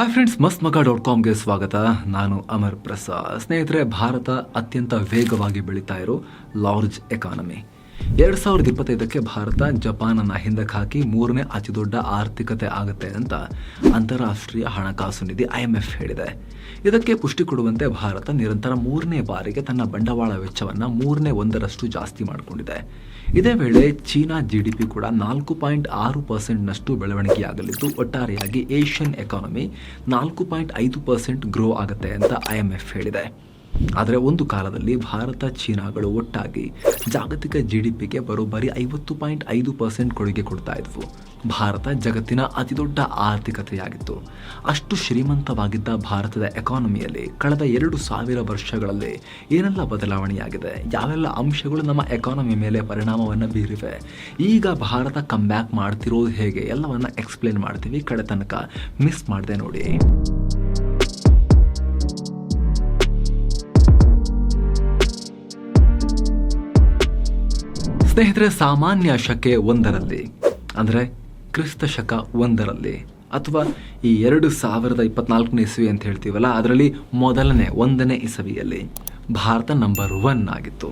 Hi friends ಮಸ್ತ್ ಮಗ dot ಕಾಮ್ಗೆ ಸ್ವಾಗತ. ನಾನು ಅಮರ್ ಪ್ರಸಾದ್. ಸ್ನೇಹಿತರೆ, ಭಾರತ ಅತ್ಯಂತ ವೇಗವಾಗಿ ಬೆಳೀತಾ ಇರೋ ಲಾರ್ಜ್ ಎಕಾನಮಿ ಎರಡು ಸಾವಿರದ ಇಪ್ಪತ್ತೈದಕ್ಕೆ ಭಾರತ ಜಪಾನನ್ನ ಹಿಂದಕ್ಕೆ ಹಾಕಿ ಮೂರನೇ ಅತಿ ದೊಡ್ಡ ಆರ್ಥಿಕತೆ ಆಗುತ್ತೆ ಅಂತ ಅಂತಾರಾಷ್ಟ್ರೀಯ ಹಣಕಾಸು ನಿಧಿ ಐಎಂಎಫ್ ಹೇಳಿದೆ. ಇದಕ್ಕೆ ಪುಷ್ಟಿ ಕೊಡುವಂತೆ ಭಾರತ ನಿರಂತರ ಮೂರನೇ ಬಾರಿಗೆ ತನ್ನ ಬಂಡವಾಳ ವೆಚ್ಚವನ್ನು ಮೂರನೇ ಒಂದರಷ್ಟು ಜಾಸ್ತಿ ಮಾಡಿಕೊಂಡಿದೆ. ಇದೇ ವೇಳೆ ಚೀನಾ ಜಿಡಿಪಿ ಕೂಡ ನಾಲ್ಕು ಪಾಯಿಂಟ್ ಆರು ಪರ್ಸೆಂಟ್ನಷ್ಟು ಬೆಳವಣಿಗೆಯಾಗಲಿದ್ದು ಒಟ್ಟಾರೆಯಾಗಿ ಏಷ್ಯನ್ ಎಕಾನಮಿ ನಾಲ್ಕು ಪಾಯಿಂಟ್ ಐದು ಪರ್ಸೆಂಟ್ ಗ್ರೋ ಆಗುತ್ತೆ ಅಂತ ಐ ಎಂ ಎಫ್ ಹೇಳಿದೆ. ಆದರೆ ಒಂದು ಕಾಲದಲ್ಲಿ ಭಾರತ, ಚೀನಾಗಳು ಒಟ್ಟಾಗಿ ಜಾಗತಿಕ ಜಿಡಿಪಿಗೆ ಬರೋಬ್ಬರಿ ಐವತ್ತು ಪಾಯಿಂಟ್ ಐದು ಪರ್ಸೆಂಟ್ ಕೊಡುಗೆ ಕೊಡ್ತಾ ಇದ್ವು. ಭಾರತ ಜಗತ್ತಿನ ಅತಿದೊಡ್ಡ ಆರ್ಥಿಕತೆಯಾಗಿತ್ತು. ಅಷ್ಟು ಶ್ರೀಮಂತವಾಗಿದ್ದ ಭಾರತದ ಎಕಾನಮಿಯಲ್ಲಿ ಕಳೆದ ಎರಡು ಸಾವಿರ ವರ್ಷಗಳಲ್ಲಿ ಏನೆಲ್ಲ ಬದಲಾವಣೆಯಾಗಿದೆ, ಯಾವೆಲ್ಲ ಅಂಶಗಳು ನಮ್ಮ ಎಕಾನಮಿ ಮೇಲೆ ಪರಿಣಾಮವನ್ನು ಬೀರಿವೆ, ಈಗ ಭಾರತ ಕಮ್ ಬ್ಯಾಕ್ ಮಾಡ್ತಿರೋದು ಹೇಗೆ, ಎಲ್ಲವನ್ನ ಎಕ್ಸ್ಪ್ಲೇನ್ ಮಾಡ್ತೀವಿ. ಕಡೆ ತನಕ ಮಿಸ್ ಮಾಡಿದೆ ನೋಡಿ. ಸ್ನೇಹಿತರೆ, ಸಾಮಾನ್ಯ ಶಕೆ ಒಂದರಲ್ಲಿ, ಅಂದರೆ ಕ್ರಿಸ್ತ ಶಕ ಒಂದರಲ್ಲಿ, ಅಥವಾ ಈ ಎರಡು ಸಾವಿರದ ಇಪ್ಪತ್ನಾಲ್ಕನೇ ಇಸವಿ ಅಂತ ಹೇಳ್ತೀವಲ್ಲ, ಅದರಲ್ಲಿ ಮೊದಲನೇ, ಒಂದನೇ ಇಸವಿಯಲ್ಲಿ ಭಾರತ ನಂಬರ್ ಒನ್ ಆಗಿತ್ತು.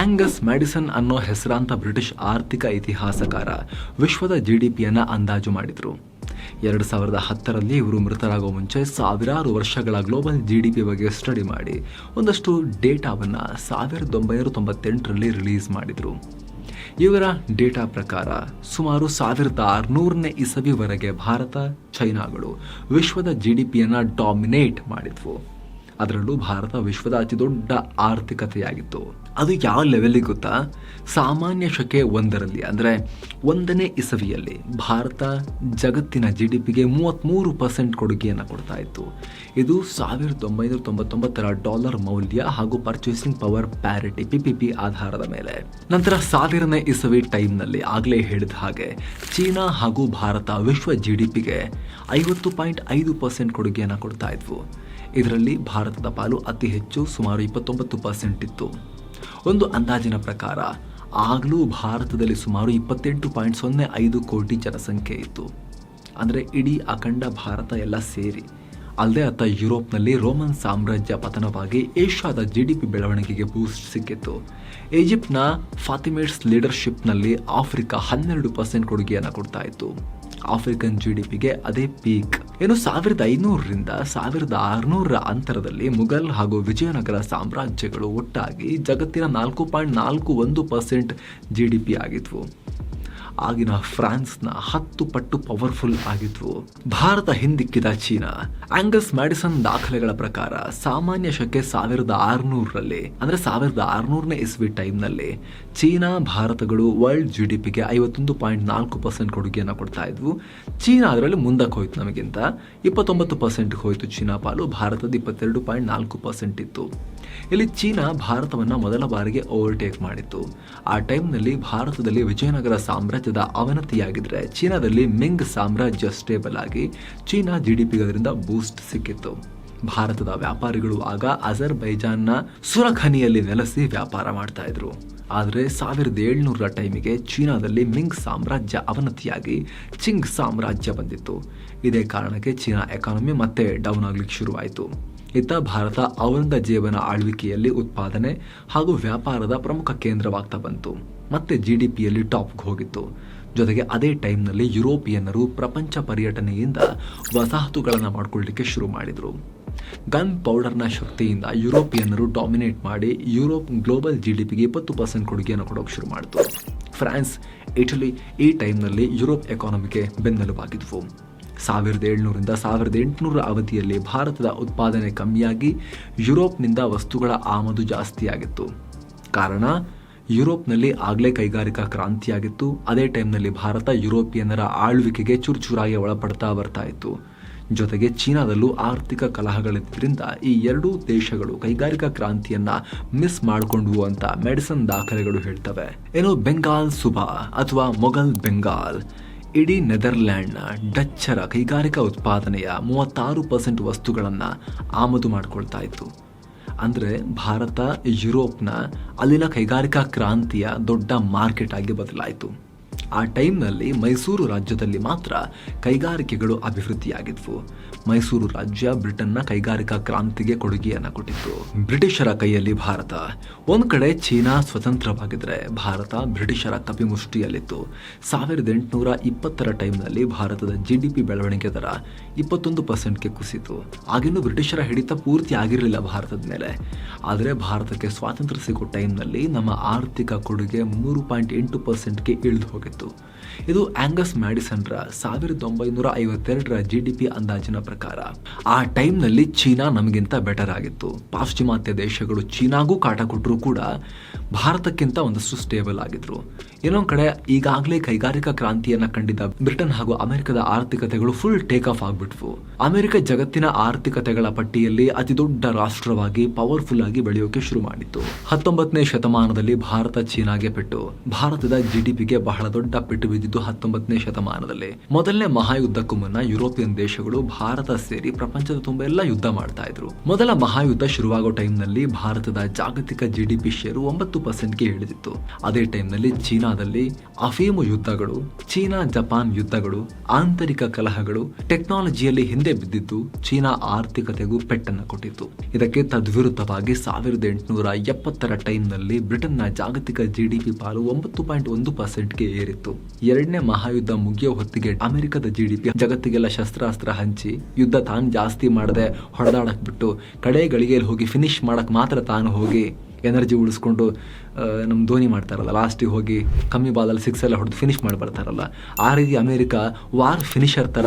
ಆಂಗಸ್ ಮ್ಯಾಡಿಸನ್ ಅನ್ನೋ ಹೆಸರಾಂತ ಬ್ರಿಟಿಷ್ ಆರ್ಥಿಕ ಇತಿಹಾಸಕಾರ ವಿಶ್ವದ ಜಿ ಡಿ ಪಿಯನ್ನು ಅಂದಾಜು ಮಾಡಿದರು. ಎರಡು ಸಾವಿರದ ಹತ್ತರಲ್ಲಿ ಇವರು ಮೃತರಾಗುವ ಮುಂಚೆ ಸಾವಿರಾರು ವರ್ಷಗಳ ಗ್ಲೋಬಲ್ ಜಿ ಡಿ ಪಿ ಬಗ್ಗೆ ಸ್ಟಡಿ ಮಾಡಿ ಒಂದಷ್ಟು ಡೇಟಾವನ್ನು ಸಾವಿರದ ಒಂಬೈನೂರ ತೊಂಬತ್ತೆಂಟರಲ್ಲಿ ರಿಲೀಸ್ ಮಾಡಿದರು. ಇವರ ಡೇಟಾ ಪ್ರಕಾರ ಸುಮಾರು ಸಾವಿರದ ಆರುನೂರನೇ ಇಸವಿವರೆಗೆ ಭಾರತ, ಚೈನಾಗಳು ವಿಶ್ವದ ಜಿ ಡಿ ಪಿಯನ್ನು ಡಾಮಿನೇಟ್ ಮಾಡಿದ್ವು. ಅದರಲ್ಲೂ ಭಾರತ ವಿಶ್ವದ ಅತಿ ದೊಡ್ಡ ಆರ್ಥಿಕತೆಯಾಗಿತ್ತು. ಅದು ಯಾವ ಲೆವೆಲಿಗೆ ಗೊತ್ತಾ? ಸಾಮಾನ್ಯ ಶಕೆ ಒಂದರಲ್ಲಿ, ಅಂದರೆ ಒಂದನೇ ಇಸವಿಯಲ್ಲಿ ಭಾರತ ಜಗತ್ತಿನ ಜಿ ಡಿ ಪಿಗೆ ಮೂವತ್ತ್ಮೂರು ಪರ್ಸೆಂಟ್ ಕೊಡುಗೆಯನ್ನು ಕೊಡ್ತಾ ಇತ್ತು. ಇದು ಸಾವಿರದ ಒಂಬೈನೂರ ತೊಂಬತ್ತೊಂಬತ್ತರ ಡಾಲರ್ ಮೌಲ್ಯ ಹಾಗೂ purchasing power parity P P P ಆಧಾರದ ಮೇಲೆ. ನಂತರ ಸಾವಿರನೇ ಇಸವಿ ಟೈಮ್ನಲ್ಲಿ ಆಗಲೇ ಹೇಳಿದ ಹಾಗೆ ಚೀನಾ ಹಾಗೂ ಭಾರತ ವಿಶ್ವ ಜಿ ಡಿ ಪಿಗೆ ಐವತ್ತು ಪಾಯಿಂಟ್ ಐದು ಪರ್ಸೆಂಟ್ ಕೊಡುಗೆಯನ್ನು ಕೊಡ್ತಾ ಇದ್ವು. ಇದರಲ್ಲಿ ಭಾರತದ ಪಾಲು ಅತಿ ಹೆಚ್ಚು ಸುಮಾರು ಇಪ್ಪತ್ತೊಂಬತ್ತು ಪರ್ಸೆಂಟ್ ಇತ್ತು. ಒಂದು ಅಂದಾಜಿನ ಪ್ರಕಾರ, ಆಗಲೂ ಭಾರತದಲ್ಲಿ ಸುಮಾರು ಇಪ್ಪತ್ತೆಂಟು ಪಾಯಿಂಟ್ ಸೊನ್ನೆ ಐದು ಕೋಟಿ ಜನಸಂಖ್ಯೆ ಇತ್ತು. ಅಂದರೆ ಇಡೀ ಅಖಂಡ ಭಾರತ ಎಲ್ಲ ಸೇರಿ. ಅಲ್ಲದೆ ಅತ್ತ ಯುರೋಪ್ನಲ್ಲಿ ರೋಮನ್ ಸಾಮ್ರಾಜ್ಯ ಪತನವಾಗಿ ಏಷ್ಯಾದ ಜಿ ಡಿ ಪಿ ಬೆಳವಣಿಗೆಗೆ ಬೂಸ್ಟ್ ಸಿಕ್ಕಿತ್ತು. ಈಜಿಪ್ಟ್ನ ಫಾತಿಮೇಟ್ಸ್ ಲೀಡರ್ಶಿಪ್ನಲ್ಲಿ ಆಫ್ರಿಕಾ ಹನ್ನೆರಡು ಪರ್ಸೆಂಟ್ ಕೊಡುಗೆಯನ್ನು ಕೊಡ್ತಾ ಇತ್ತು. ಆಫ್ರಿಕನ್ ಜಿ ಡಿ ಪಿಗೆ ಅದೇ ಪೀಕ್ ಏನು ಸಾವಿರದ ಐನೂರರಿಂದ ಸಾವಿರದ ಆರುನೂರರ ಅಂತರದಲ್ಲಿ ಮುಘಲ್ ಹಾಗೂ ವಿಜಯನಗರ ಸಾಮ್ರಾಜ್ಯಗಳು ಒಟ್ಟಾಗಿ ಜಗತ್ತಿನ ನಾಲ್ಕು ಪಾಯಿಂಟ್ ನಾಲ್ಕು ಒಂದು ಪರ್ಸೆಂಟ್ ಜಿ ಡಿ ಪಿ ಆಗಿದ್ವು. ಆಗಿನ ಫ್ರಾನ್ಸ್ನ ಹತ್ತು ಪಟ್ಟು ಪವರ್ಫುಲ್ ಆಗಿದ್ವು. ಭಾರತ ಹಿಂದಿಕ್ಕಿದ ಚೀನಾ ಆಂಗಸ್ ಮ್ಯಾಡಿಸನ್ ದಾಖಲೆಗಳ ಪ್ರಕಾರ ಸಾಮಾನ್ಯ ಶಕೆ ಸಾವಿರದ ಆರುನೂರರಲ್ಲಿ, ಅಂದ್ರೆ ಸಾವಿರದ ಆರುನೂರನೇ ಇಸ್ವಿ ಟೈಮ್ನಲ್ಲಿ ಚೀನಾ ಭಾರತಗಳು ವರ್ಲ್ಡ್ ಜಿ ಡಿ ಪಿಗೆ ಐವತ್ತೊಂದು ಪಾಯಿಂಟ್ ನಾಲ್ಕು ಪರ್ಸೆಂಟ್ ಕೊಡುಗೆಯನ್ನು ಕೊಡ್ತಾ ಇದ್ವು. ಚೀನಾ ಅದರಲ್ಲಿ ಮುಂದಕ್ಕೆ ಹೋಯ್ತು ನಮಗಿಂತ. ಇಪ್ಪತ್ತೊಂಬತ್ತು ಪರ್ಸೆಂಟ್ಗೆ ಹೋಯ್ತು ಚೀನಾ ಪಾಲು ಭಾರತದ ಇಪ್ಪತ್ತೆರಡು ಪಾಯಿಂಟ್ ನಾಲ್ಕು ಪರ್ಸೆಂಟ್ ಇತ್ತು. ಇಲ್ಲಿ ಚೀನಾ ಭಾರತವನ್ನು ಮೊದಲ ಬಾರಿಗೆ ಓವರ್ಟೇಕ್ ಮಾಡಿತ್ತು. ಆ ಟೈಮ್ನಲ್ಲಿ ಭಾರತದಲ್ಲಿ ವಿಜಯನಗರ ಸಾಮ್ರಾಜ್ಯದ ಅವನತಿಯಾಗಿದ್ರೆ ಚೀನಾದಲ್ಲಿ ಮಿಂಗ್ ಸಾಮ್ರಾಜ್ಯ ಸ್ಟೇಬಲ್ ಆಗಿ ಚೀನಾ ಜಿ ಡಿ ಅದರಿಂದ ಬೂಸ್ಟ್ ಸಿಕ್ಕಿತ್ತು. ಭಾರತದ ವ್ಯಾಪಾರಿಗಳು ಆಗ ಅಜರ್ ಬೈಜಾನ್ನ ಸುರಖನಿಯಲ್ಲಿ ನೆಲೆಸಿ ವ್ಯಾಪಾರ ಮಾಡ್ತಾ ಇದ್ರು. ಆದರೆ ಸಾವಿರದ ಏಳ್ನೂರರ ಟೈಮಿಗೆ ಚೀನಾದಲ್ಲಿ ಮಿಂಗ್ ಸಾಮ್ರಾಜ್ಯ ಅವನತಿಯಾಗಿ ಚಿಂಗ್ ಸಾಮ್ರಾಜ್ಯ ಬಂದಿತ್ತು. ಇದೇ ಕಾರಣಕ್ಕೆ ಚೀನಾ ಎಕಾನಮಿ ಮತ್ತೆ ಡೌನ್ ಆಗ್ಲಿಕ್ಕೆ ಶುರುವಾಯಿತು. ಇತ್ತ ಭಾರತ ಔರಂಗಜೇಬನ ಆಳ್ವಿಕೆಯಲ್ಲಿ ಉತ್ಪಾದನೆ ಹಾಗೂ ವ್ಯಾಪಾರದ ಪ್ರಮುಖ ಕೇಂದ್ರವಾಗ್ತಾ ಬಂತು. ಮತ್ತೆ ಜಿ ಡಿ ಪಿಯಲ್ಲಿ ಟಾಪ್ಗೆ ಹೋಗಿತ್ತು. ಜೊತೆಗೆ ಅದೇ ಟೈಮ್ನಲ್ಲಿ ಯುರೋಪಿಯನ್ನರು ಪ್ರಪಂಚ ಪರ್ಯಟನೆಯಿಂದ ವಸಾಹತುಗಳನ್ನು ಮಾಡ್ಕೊಳ್ಳಿಕ್ಕೆ ಶುರು ಮಾಡಿದರು. ಗನ್ ಪೌಡರ್ನ ಶಕ್ತಿಯಿಂದ ಯುರೋಪಿಯನ್ನರು ಡಾಮಿನೇಟ್ ಮಾಡಿ ಯುರೋಪ್ ಗ್ಲೋಬಲ್ ಜಿ ಡಿ ಪಿಗೆ ಇಪ್ಪತ್ತು ಪರ್ಸೆಂಟ್ ಕೊಡುಗೆಯನ್ನು ಕೊಡೋಕೆ ಶುರು ಮಾಡಿತು. ಫ್ರಾನ್ಸ್, ಇಟಲಿ ಈ ಟೈಮ್ನಲ್ಲಿ ಯುರೋಪ್ ಎಕಾನಮಿಗೆ ಬೆನ್ನೆಲುಬಾಗಿದ್ವು. ಸಾವಿರದ ಏಳ್ನೂರಿಂದ ಸಾವಿರದ ಎಂಟುನೂರ ಅವಧಿಯಲ್ಲಿ ಭಾರತದ ಉತ್ಪಾದನೆ ಕಮ್ಮಿಯಾಗಿ ಯುರೋಪ್ನಿಂದ ವಸ್ತುಗಳ ಆಮದು ಜಾಸ್ತಿಯಾಗಿತ್ತು. ಕಾರಣ, ಯುರೋಪ್ನಲ್ಲಿ ಆಗಲೇ ಕೈಗಾರಿಕಾ ಕ್ರಾಂತಿಯಾಗಿತ್ತು. ಅದೇ ಟೈಮ್ನಲ್ಲಿ ಭಾರತ ಯುರೋಪಿಯನ್ನರ ಆಳ್ವಿಕೆಗೆ ಚುರುಚುರಾಗಿ ಒಳಪಡ್ತಾ ಬರ್ತಾ ಇತ್ತು. ಜೊತೆಗೆ ಚೀನಾದಲ್ಲೂ ಆರ್ಥಿಕ ಕಲಹಗಳಿದ್ದರಿಂದ ಈ ಎರಡೂ ದೇಶಗಳು ಕೈಗಾರಿಕಾ ಕ್ರಾಂತಿಯನ್ನ ಮಿಸ್ ಮಾಡಿಕೊಂಡ್ವು ಅಂತ ಮೆಡಿಸನ್ ದಾಖಲೆಗಳು ಹೇಳ್ತವೆ. ಏನು ಬೆಂಗಾಲ್ ಸುಭಾ ಅಥವಾ ಮೊಘಲ್ ಬೆಂಗಾಲ್. ಇಡೀ ನೆದರ್ಲ್ಯಾಂಡ್ನ ಡಚ್ಚರ ಕೈಗಾರಿಕಾ ಉತ್ಪಾದನೆಯ ಮೂವತ್ತಾರು ಪರ್ಸೆಂಟ್ ವಸ್ತುಗಳನ್ನು ಆಮದು ಮಾಡಿಕೊಳ್ತಾ ಇತ್ತು. ಅಂದರೆ ಭಾರತ, ಯುರೋಪ್ನ ಅಲ್ಲಿನ ಕೈಗಾರಿಕಾ ಕ್ರಾಂತಿಯ ದೊಡ್ಡ ಮಾರ್ಕೆಟ್ ಆಗಿ ಬದಲಾಯಿತು. ಆ ಟೈಮ್ನಲ್ಲಿ ಮೈಸೂರು ರಾಜ್ಯದಲ್ಲಿ ಮಾತ್ರ ಕೈಗಾರಿಕೆಗಳು ಅಭಿವೃದ್ಧಿಯಾಗಿದ್ವು. ಮೈಸೂರು ರಾಜ್ಯ ಬ್ರಿಟನ್ನ ಕೈಗಾರಿಕಾ ಕ್ರಾಂತಿಗೆ ಕೊಡುಗೆಯನ್ನು ಕೊಟ್ಟಿತ್ತು. ಬ್ರಿಟಿಷರ ಕೈಯಲ್ಲಿ ಭಾರತ. ಒಂದು ಕಡೆ ಚೀನಾ ಸ್ವತಂತ್ರವಾಗಿದ್ರೆ ಭಾರತ ಬ್ರಿಟಿಷರ ಕಪಿಮುಷ್ಟಿಯಲ್ಲಿತ್ತು. ಸಾವಿರದ ಎಂಟುನೂರ ಇಪ್ಪತ್ತರ ಟೈಮ್ನಲ್ಲಿ ಭಾರತದ ಜಿ ಡಿ ಪಿ ಬೆಳವಣಿಗೆ ದರ ಇಪ್ಪತ್ತೊಂದು ಪರ್ಸೆಂಟ್ಗೆ ಕುಸಿತು. ಆಗಿನ್ನೂ ಬ್ರಿಟಿಷರ ಹಿಡಿತ ಪೂರ್ತಿ ಆಗಿರಲಿಲ್ಲ ಭಾರತದ ಮೇಲೆ. ಆದರೆ ಭಾರತಕ್ಕೆ ಸ್ವಾತಂತ್ರ್ಯ ಸಿಗೋ ಟೈಮ್ನಲ್ಲಿ ನಮ್ಮ ಆರ್ಥಿಕ ಕೊಡುಗೆ ಮೂರು ಪಾಯಿಂಟ್ ಎಂಟು ಪರ್ಸೆಂಟ್ಗೆ ಇಳಿದು ಹೋಗಿತ್ತು. Cristo. ಇದು ಆಂಗಸ್ ಮ್ಯಾಡಿಸನ್ರ ಸಾವಿರದ ಒಂಬೈನೂರ ಐವತ್ತೆರಡರ ಜಿ ಡಿ ಪಿ ಅಂದಾಜಿನ ಪ್ರಕಾರ. ಆ ಟೈಮ್ನಲ್ಲಿ ಚೀನಾ ನಮಗಿಂತ ಬೆಟರ್ ಆಗಿತ್ತು. ಪಾಶ್ಚಿಮಾತ್ಯ ದೇಶಗಳು ಚೀನಾಗೂ ಕಾಟ ಕೊಟ್ಟರು ಕೂಡ ಭಾರತಕ್ಕಿಂತ ಒಂದಷ್ಟು ಸ್ಟೇಬಲ್ ಆಗಿದ್ರು. ಇನ್ನೊಂದು ಕಡೆ ಈಗಾಗಲೇ ಕೈಗಾರಿಕಾ ಕ್ರಾಂತಿಯನ್ನ ಕಂಡಿದ್ದ ಬ್ರಿಟನ್ ಹಾಗೂ ಅಮೆರಿಕದ ಆರ್ಥಿಕತೆಗಳು ಫುಲ್ ಟೇಕ್ ಆಫ್ ಆಗ್ಬಿಟ್ವು. ಅಮೆರಿಕ ಜಗತ್ತಿನ ಆರ್ಥಿಕತೆಗಳ ಪಟ್ಟಿಯಲ್ಲಿ ಅತಿ ದೊಡ್ಡ ರಾಷ್ಟ್ರವಾಗಿ ಪವರ್ಫುಲ್ ಆಗಿ ಬೆಳೆಯೋಕೆ ಶುರು ಮಾಡಿತ್ತು. ಹತ್ತೊಂಬತ್ತನೇ ಶತಮಾನದಲ್ಲಿ ಭಾರತ ಚೀನಾಗೆ ಪೆಟ್ಟು ಭಾರತದ ಜಿಡಿಪಿಗೆ ಬಹಳ ದೊಡ್ಡ ಪೆಟ್ಟು ಬಿದ್ದಿದ್ದು ಹತ್ತೊಂಬತ್ತನೇ ಶತಮಾನದಲ್ಲಿ. ಮೊದಲನೇ ಮಹಾಯುದ್ಧಕ್ಕೂ ಮುನ್ನ ಯುರೋಪಿಯನ್ ದೇಶಗಳು ಭಾರತ ಸೇರಿ ಪ್ರಪಂಚದ ತುಂಬ ಎಲ್ಲ ಯುದ್ಧ ಮಾಡ್ತಾ ಇದ್ರು. ಮೊದಲ ಮಹಾಯುದ್ಧ ಶುರುವಾಗೋ ಟೈಮ್ನಲ್ಲಿ ಭಾರತದ ಜಾಗತಿಕ ಜಿಡಿಪಿ ಶೇರು ಒಂಬತ್ತು ಪರ್ಸೆಂಟ್ಗೆ ಇಳಿದಿತ್ತು. ಅದೇ ಟೈಮ್ನಲ್ಲಿ ಚೀನಾದಲ್ಲಿ ಅಫೀಮು ಯುದ್ಧಗಳು, ಚೀನಾ ಜಪಾನ್ ಯುದ್ಧಗಳು, ಆಂತರಿಕ ಕಲಹಗಳು, ಟೆಕ್ನಾಲಜಿಯಲ್ಲಿ ಹಿಂದೆ ಬಿದ್ದಿದ್ದು ಚೀನಾ ಆರ್ಥಿಕತೆಗೂ ಪೆಟ್ಟನ್ನು ಕೊಟ್ಟಿತ್ತು. ಇದಕ್ಕೆ ತದ್ವಿರುದ್ಧವಾಗಿ ಸಾವಿರದ ಎಂಟುನೂರ ಎಪ್ಪತ್ತರ ಟೈಮ್ನಲ್ಲಿ ಬ್ರಿಟನ್ನ ಜಾಗತಿಕ ಜಿಡಿಪಿ ಪಾಲು ಒಂಬತ್ತು ಪಾಯಿಂಟ್ ಒಂದು ಪರ್ಸೆಂಟ್ಗೆ ಏರಿತ್ತು. ಎರಡನೇ ಮಹಾಯುದ್ಧ ಮುಗಿಯೋ ಹೊತ್ತಿಗೆ ಅಮೆರಿಕದ ಜಿಡಿಪಿ ಜಗತ್ತಿಗೆಲ್ಲ ಶಸ್ತ್ರಾಸ್ತ್ರ ಹಂಚಿ ಯುದ್ಧ ತಾನು ಜಾಸ್ತಿ ಮಾಡದೆ ಹೊಡೆದಾಡಕ್ ಬಿಟ್ಟು ಕಡೆ ಗಳಿಗೆಯಲ್ಲಿ ಹೋಗಿ ಫಿನಿಶ್ ಮಾಡಕ್ ಮಾತ್ರ ತಾನು ಹೋಗಿ ಎನರ್ಜಿ ಉಳಿಸ್ಕೊಂಡು ನಮ್ಮ ಧೋನಿ ಮಾಡ್ತಾರಲ್ಲ ಲಾಸ್ಟಿಗೆ ಹೋಗಿ ಕಮ್ಮಿ ಬಾಲಲ್ಲಿ ಸಿಕ್ಸ್ ಎಲ್ಲ ಹೊಡೆದು ಫಿನಿಶ್ ಮಾಡಿ ಬರ್ತಾರಲ್ಲ ಆ ರೀತಿ ಅಮೇರಿಕಾ ವಾರ್ ಫಿನಿಷರ್ ಥರ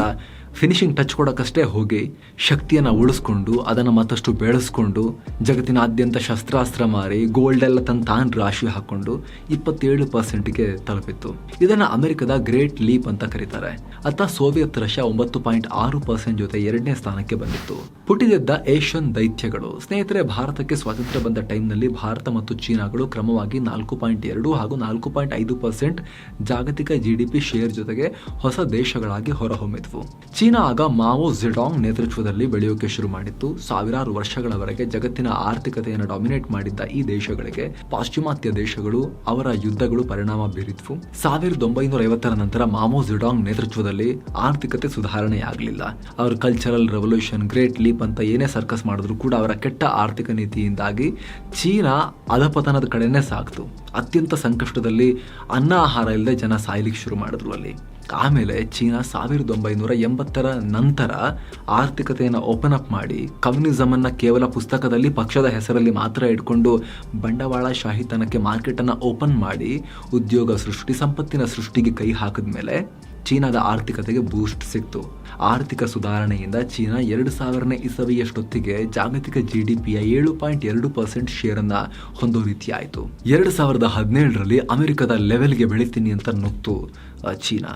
ಫಿನಿಶಿಂಗ್ ಟಚ್ ಕೊಡೋಕ್ಕಷ್ಟೇ ಹೋಗಿ ಶಕ್ತಿಯನ್ನು ಉಳಿಸ್ಕೊಂಡು ಅದನ್ನು ಮತ್ತಷ್ಟು ಬೆಳೆಸ್ಕೊಂಡು ಜಗತ್ತಿನಾದ್ಯಂತ ಶಸ್ತ್ರಾಸ್ತ್ರ ಮಾರಿ ಗೋಲ್ಡ್ ಎಲ್ಲ ತನ್ನ ತಾನು ರಾಶಿ ಹಾಕೊಂಡು ಇಪ್ಪತ್ತೇಳು ಪರ್ಸೆಂಟ್ಗೆ ತಲುಪಿತ್ತು. ಇದನ್ನು ಅಮೆರಿಕದ ಗ್ರೇಟ್ ಲೀಪ್ ಅಂತ ಕರೀತಾರೆ. ಅತ್ತ ಸೋವಿಯತ್ ರಷ್ಯಾ ಒಂಬತ್ತು ಪಾಯಿಂಟ್ ಆರು ಪರ್ಸೆಂಟ್ ಜೊತೆ ಎರಡನೇ ಸ್ಥಾನಕ್ಕೆ ಬಂದಿತ್ತು. ಹುಟ್ಟಿದಿದ್ದ ಏಷ್ಯನ್ ದೈತ್ಯಗಳು. ಸ್ನೇಹಿತರೆ, ಭಾರತಕ್ಕೆ ಸ್ವಾತಂತ್ರ್ಯ ಬಂದ ಟೈಮ್ನಲ್ಲಿ ಭಾರತ ಮತ್ತು ಚೀನಾಗಳು ಕ್ರಮವಾಗಿ ನಾಲ್ಕು ಪಾಯಿಂಟ್ ಎರಡು ಹಾಗೂ ನಾಲ್ಕು ಪಾಯಿಂಟ್ ಐದು ಪರ್ಸೆಂಟ್ ಜಾಗತಿಕ ಜಿಡಿಪಿ ಶೇರ್ ಜೊತೆಗೆ ಹೊಸ ದೇಶಗಳಾಗಿ ಹೊರಹೊಮ್ಮಿದ್ವು. ಚೀನಾ ಆಗ ಮಾವೋ ಝೆಡಾಂಗ್ ನೇತೃತ್ವದಲ್ಲಿ ಬೆಳೆಯೋಕೆ ಶುರು ಮಾಡಿತ್ತು. ಸಾವಿರಾರು ವರ್ಷಗಳವರೆಗೆ ಜಗತ್ತಿನ ಆರ್ಥಿಕತೆಯನ್ನು ಡಾಮಿನೇಟ್ ಮಾಡಿದ್ದ ಈ ದೇಶಗಳಿಗೆ ಪಾಶ್ಚಿಮಾತ್ಯ ದೇಶಗಳು ಅವರ ಯುದ್ಧಗಳು ಪರಿಣಾಮ ಬೀರಿದ್ವು. ಸಾವಿರದ ಒಂಬೈನೂರ ಐವತ್ತರ ನಂತರ ಮಾವೋ ಝೆಡಾಂಗ್ ನೇತೃತ್ವದಲ್ಲಿ ಆರ್ಥಿಕತೆ ಸುಧಾರಣೆಯಾಗಲಿಲ್ಲ. ಅವರ ಕಲ್ಚರಲ್ ರೆವಲ್ಯೂಷನ್ ಗ್ರೇಟ್ ಲೀಪ್ ಅಂತ ಏನೇ ಸರ್ಕಸ್ ಮಾಡಿದ್ರು ಕೂಡ ಅವರ ಕೆಟ್ಟ ಆರ್ಥಿಕ ನೀತಿಯಿಂದಾಗಿ ಚೀನಾ ಅಧಪತನದ ಕಡೆನೇ ಸಾಗ್ತು. ಅತ್ಯಂತ ಸಂಕಷ್ಟದಲ್ಲಿ ಅನ್ನ ಆಹಾರ ಇಲ್ಲದೆ ಜನ ಸಾಯ್ಲಿಕ್ಕೆ ಶುರು ಮಾಡಿದ್ರು ಅಲ್ಲಿ. ಆಮೇಲೆ ಚೀನಾ ಸಾವಿರದ ಒಂಬೈನೂರ ಎಂಬತ್ತರ ನಂತರ ಆರ್ಥಿಕತೆಯನ್ನು ಓಪನ್ ಅಪ್ ಮಾಡಿ ಕಮ್ಯುನಿಸಮ್ ಅನ್ನ ಕೇವಲ ಪುಸ್ತಕದಲ್ಲಿ ಪಕ್ಷದ ಹೆಸರಲ್ಲಿ ಮಾತ್ರ ಇಟ್ಕೊಂಡು ಬಂಡವಾಳ ಶಾಹಿತನಕ್ಕೆ ಮಾರ್ಕೆಟನ್ನು ಓಪನ್ ಮಾಡಿ ಉದ್ಯೋಗ ಸೃಷ್ಟಿ, ಸಂಪತ್ತಿನ ಸೃಷ್ಟಿಗೆ ಕೈ ಹಾಕಿದ ಮೇಲೆ ಚೀನಾದ ಆರ್ಥಿಕತೆಗೆ ಬೂಸ್ಟ್ ಸಿಕ್ತು. ಆರ್ಥಿಕ ಸುಧಾರಣೆಯಿಂದ ಚೀನಾ ಎರಡು ಸಾವಿರನೇ ಇಸವಿಯಷ್ಟೊತ್ತಿಗೆ ಜಾಗತಿಕ ಜಿ ಡಿ ಪಿಯ ಏಳು ಪಾಯಿಂಟ್ ಎರಡು ಪರ್ಸೆಂಟ್ ಶೇರನ್ನ ಹೊಂದೋ ರೀತಿ ಆಯಿತು ಎರಡು ಸಾವಿರದ ಹದಿನೇಳರಲ್ಲಿ ಅಮೆರಿಕದ ಲೆವೆಲ್ಗೆ ಬೆಳಿತೀನಿ ಅಂತ ನುಗ್ತು ಚೀನಾ.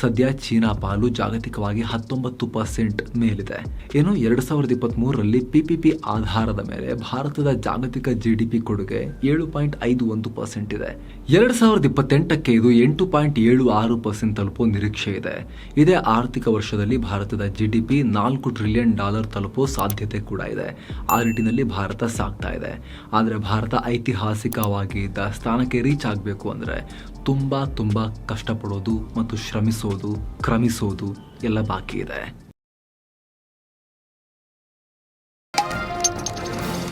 ಸದ್ಯ ಚೀನಾ ಪಾಲು ಜಾಗತಿಕವಾಗಿ ಹತ್ತೊಂಬತ್ತು ಪರ್ಸೆಂಟ್ ಮೇಲಿದೆ. ಏನು ಎರಡ್ ಸಾವಿರದ ಇಪ್ಪತ್ತ್ ಮೂರರಲ್ಲಿ ಪಿಪಿಪಿ ಆಧಾರದ ಮೇಲೆ ಭಾರತದ ಜಾಗತಿಕ ಜಿಡಿಪಿ ಕೊಡುಗೆ ಏಳು ಪಾಯಿಂಟ್ ಐದು ಒಂದು ಪರ್ಸೆಂಟ್ ಇದೆ. ಎರಡು ಸಾವಿರದ ಇಪ್ಪತ್ತೆಂಟಕ್ಕೆ ಇದು ಎಂಟು ಪಾಯಿಂಟ್ ಏಳು ಆರು ಪರ್ಸೆಂಟ್ ತಲುಪೋ ನಿರೀಕ್ಷೆ ಇದೆ. ಇದೇ ಆರ್ಥಿಕ ವರ್ಷದಲ್ಲಿ ಭಾರತದ ಜಿಡಿಪಿ ನಾಲ್ಕು ಟ್ರಿಲಿಯನ್ ಡಾಲರ್ ತಲುಪೋ ಸಾಧ್ಯತೆ ಕೂಡ ಇದೆ. ಆ ನಿಟ್ಟಿನಲ್ಲಿ ಭಾರತ ಸಾಗ್ತಾ ಇದೆ. ಆದರೆ ಭಾರತ ಐತಿಹಾಸಿಕವಾಗಿ ಇದ್ದ ಸ್ಥಾನಕ್ಕೆ ರೀಚ್ ಆಗಬೇಕು ಅಂದರೆ ತುಂಬ ತುಂಬ ಕಷ್ಟಪಡೋದು ಮತ್ತು ಕ್ರಮಿಸೋದು ಎಲ್ಲ ಬಾಕಿ ಇದೆ